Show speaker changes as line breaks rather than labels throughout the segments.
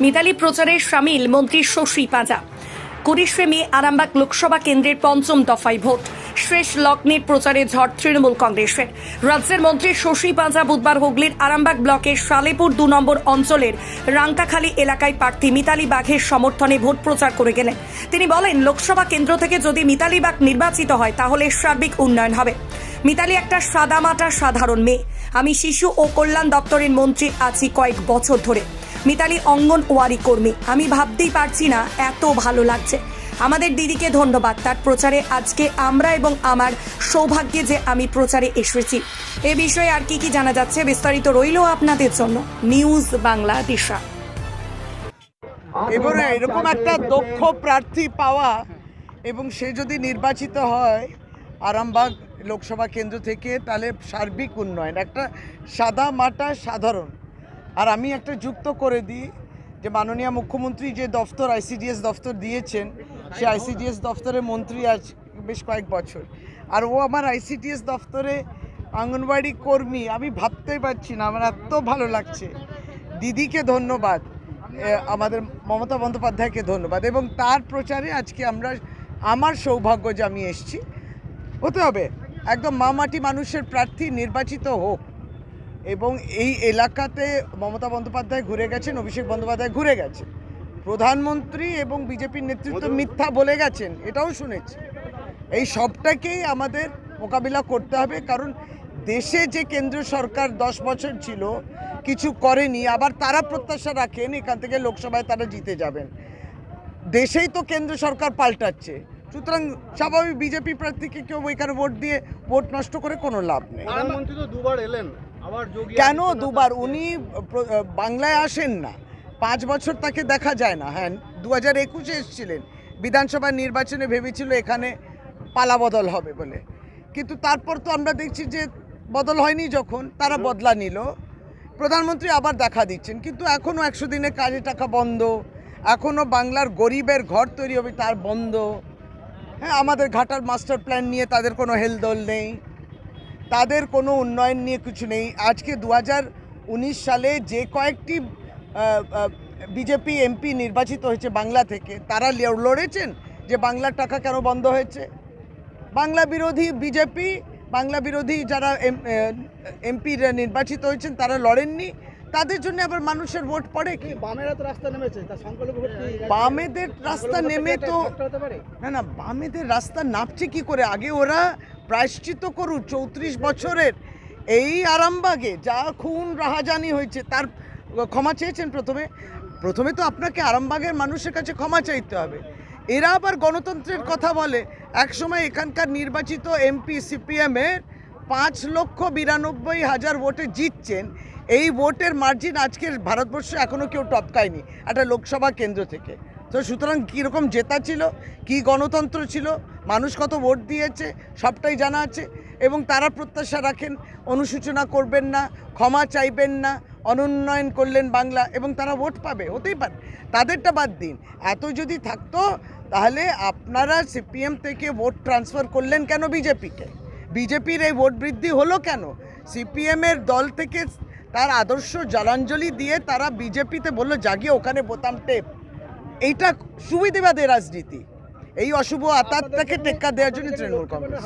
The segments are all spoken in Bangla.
মিতালি প্রচারের সামিল মন্ত্রী শশী পাঁজা। কুড়িশে মে আরামবাগ লোকসভা কেন্দ্রের পঞ্চম দফায় ভোট। শেষ লগ্নের প্রচারে ঝড় তৃণমূল কংগ্রেসের। রাজ্যের মন্ত্রী শশী পাঁজা বুধবার হুগলির আরামবাগ ব্লকের সালেপুর দু নম্বর অঞ্চলের রাংতাখালী এলাকায় প্রার্থী মিতালি বাঘের সমর্থনে ভোট প্রচার করে গেলেন। তিনি বলেন, লোকসভা কেন্দ্র থেকে যদি মিতালি বাঘ নির্বাচিত হয়, তাহলে সার্বিক উন্নয়ন হবে। মিতালি একটা সাদামাটা সাধারণ মেয়ে। আমি শিশু ও কল্যাণ দপ্তরের মন্ত্রী আছি কয়েক বছর ধরে। মিতালি অঙ্গনওয়াড়ি কর্মী। আমি ভাবতেই পারছি না, এত ভালো লাগছে। আমাদের দিদিকে ধন্যবাদ, তার প্রচারে আজকে আমরা এবং আমার সৌভাগ্যে যে আমি প্রচারে এসেছি। এ বিষয়ে আর কি কি জানা যাচ্ছে বিস্তারিত রইল আপনাদের জন্য। নিউজ বাংলা দিশা।
এবারে এরকম একটা দক্ষ প্রার্থী পাওয়া এবং সে যদি নির্বাচিত হয় আরামবাগ লোকসভা কেন্দ্র থেকে, তাহলে সার্বিক উন্নয়ন, একটা সাদা মাটা সাধারণ। আর আমি একটা যুক্ত করে দিই যে মাননীয় মুখ্যমন্ত্রী যে দফতর আইসিডিএস দফতর দিয়েছেন সে আইসিডিএস দফতরের মন্ত্রী আজ বেশ কয়েক বছর। আর ও আমার আইসিডিএস দফতরে আঙ্গনবাড়ি কর্মী, আমি ভাবতেই পারছি না, আমার এত ভালো লাগছে। দিদিকে ধন্যবাদ আমাদের মমতা বন্দ্যোপাধ্যায়কে ধন্যবাদ, এবং তার প্রচারে আজকে আমরা, আমার সৌভাগ্য যে আমি এসছি। হতে হবে, একদম মামাটি মানুষের প্রার্থী নির্বাচিত হোক। এবং এই এলাকাতে মমতা বন্দ্যোপাধ্যায় ঘুরে গেছেন অভিষেক বন্দ্যোপাধ্যায় ঘুরে গেছে প্রধানমন্ত্রী এবং বিজেপির নেতৃত্ব মিথ্যা বলে গেছেন এটাও শুনেছি। এই সবটাকেই আমাদের মোকাবিলা করতে হবে কারণ দেশে যে কেন্দ্র সরকার দশ বছর ছিল কিছু করেনি আবার তারা প্রত্যাশা রাখেন এখান থেকে লোকসভায় তারা জিতে যাবেন। দেশেই তো কেন্দ্র সরকার পাল্টাচ্ছে। সুতরাং স্বাভাবিক বিজেপি প্রার্থীকে কেউ এখানে ভোট দিয়ে ভোট নষ্ট করে কোনো লাভ নেই।
প্রধানমন্ত্রী তো দুবার এলেন।
কেন দুবার? উনি বাংলায় আসেন না। পাঁচ বছর তাকে দেখা যায় না। হ্যাঁ দু হাজার একুশে এসেছিলেন। বিধানসভা নির্বাচনে ভেবেছিল এখানে পালা বদল হবে বলে। কিন্তু তারপর তো আমরা দেখছি যে বদল হয়নি যখন তারা বদলা নিল। প্রধানমন্ত্রী আবার দেখা দিচ্ছেন। কিন্তু এখনও একশো দিনে কাজে টাকা বন্ধ। এখনও বাংলার গরিবের ঘর তৈরি হবে তার বন্ধ। হ্যাঁ আমাদের ঘাটার মাস্টার প্ল্যান নিয়ে তাদের কোনো হেলদোল নেই। তাদের কোনো উন্নয়ন নিয়ে কিছু নেই। আজকে দু সালে যে কয়েকটি বিজেপি এমপি নির্বাচিত হয়েছে বাংলা থেকে, তারা লড়েছেন যে বাংলার টাকা কেন বন্ধ হয়েছে? বাংলা বিরোধী বিজেপি, বাংলা বিরোধী যারা এমপি নির্বাচিত হয়েছেন, তারা লড়েননি। তাদের জন্য আবার মানুষের ভোট পড়ে কি?
বামেরা তো রাস্তা নেমেছে সংখ্যালঘু ভোট
বামেদের রাস্তা নেমে তো না না বামেদের রাস্তা নাপছে কি করে? আগে ওরা প্রায়শ্চিত করুক চৌত্রিশ বছরের এই আরামবাগে যা খুন রাহাজানি হয়েছে তার ক্ষমা চেয়েছেন প্রথমে। প্রথমে তো আপনাকে আরামবাগের মানুষের কাছে ক্ষমা চাইতে হবে। এরা আবার গণতন্ত্রের কথা বলে। একসময় এখানকার নির্বাচিত এমপি সিপিএমের পাঁচ লক্ষ বিরানব্বই হাজার ভোটে জিতছেন। এই ভোটের মার্জিন আজকের ভারতবর্ষে এখনও কেউ টপকায়নি একটা লোকসভা কেন্দ্র থেকে। তো সুতরাং কীরকম জেতা ছিল, কি গণতন্ত্র ছিল, মানুষ কত ভোট দিয়েছে, সবটাই জানা আছে এবং তারা প্রত্যাশা রাখেন অনুসূচনা করবেন না, ক্ষমা চাইবেন না, অনুন্নয়ন করলেন বাংলা এবং তারা ভোট পাবে, হতেই পারে। তাদেরটা বাদ দিন। এত যদি থাকতো, তাহলে আপনারা সিপিএম থেকে ভোট ট্রান্সফার করলেন কেন বিজেপিকে? বিজেপির এই ভোট বৃদ্ধি হলো কেন? সিপিএমের দল থেকে তার আদর্শ জলাঞ্জলি দিয়ে তারা বিজেপিতে বলল জাগিয়ে ওখানে বোতাম টেপ। এইটা সুবিধাবাদী রাজনীতি। এই অশুভ আতাতটাকে টেক্কা দেওয়ার জন্য তৃণমূল কংগ্রেস।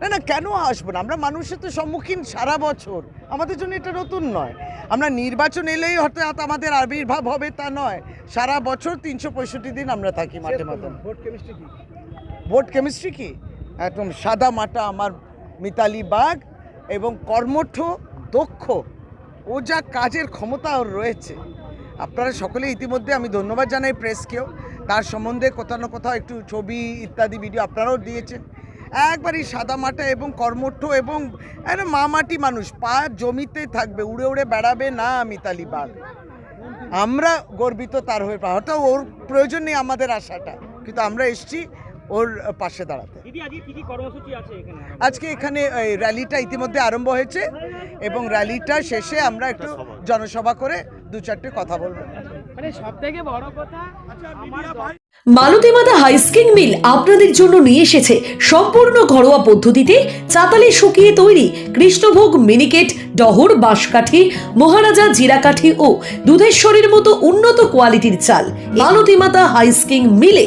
না না কেন আসব না? আমরা মানুষের তো সম্মুখীন সারা বছর। আমাদের জন্য এটা নতুন নয়। আমরা নির্বাচন এলেই হঠাৎ আমাদের আবির্ভাব হবে তা নয়। সারা বছর তিনশো পঁয়ষট্টি দিন আমরা থাকি মাঠে মাঠে।
ভোট কেমিস্ট্রি কি?
ভোট কেমিস্ট্রি কি? একদম সাদা মাটা আমার মিতালি বাগ। এবং কর্মঠ, দক্ষ ও যা কাজের ক্ষমতা ওর রয়েছে। আপনারা সকলে ইতিমধ্যে আমি ধন্যবাদ জানাই প্রেসকেও। তার সম্বন্ধে কোথাও না কোথাও একটু ছবি ইত্যাদি ভিডিও আপনারাও দিয়েছেন। একবারই সাদা মাটা এবং কর্মঠ এবং একটা মামাটি মানুষ, পা জমিতে থাকবে, উড়ে উড়ে বেড়াবে না মিতালি বাগ আমরা গর্বিত তার হয়ে হয়তো ওর প্রয়োজন নেই আমাদের আশাটা। কিন্তু আমরা এসছি ওর পাশে দাঁড়াতে।
আজকে কি কি কর্মসূচি আছে এখানে?
আজকে এখানে এই র্যালিটা ইতিমধ্যে আরম্ভ হয়েছে এবং র্যালিটা শেষে আমরা একটু জনসভা করে দু চারটে কথা বলব।
মানে সব থেকে বড় কথা আমার দল-
মালতীমাতা হাইস্কিং মিল আপনাদের জন্য নিয়ে এসেছে সম্পূর্ণ ঘরোয়া পদ্ধতিতে চাতালে শুকিয়ে তৈরি কৃষ্ণভোগ মিনিকেট ডহর বাঁশকাঠি মহারাজা জিরাকাঠি ও দুধেশ্বরীর মতো উন্নত কোয়ালিটির চাল। মালতীমাতা হাইস্কিং মিলে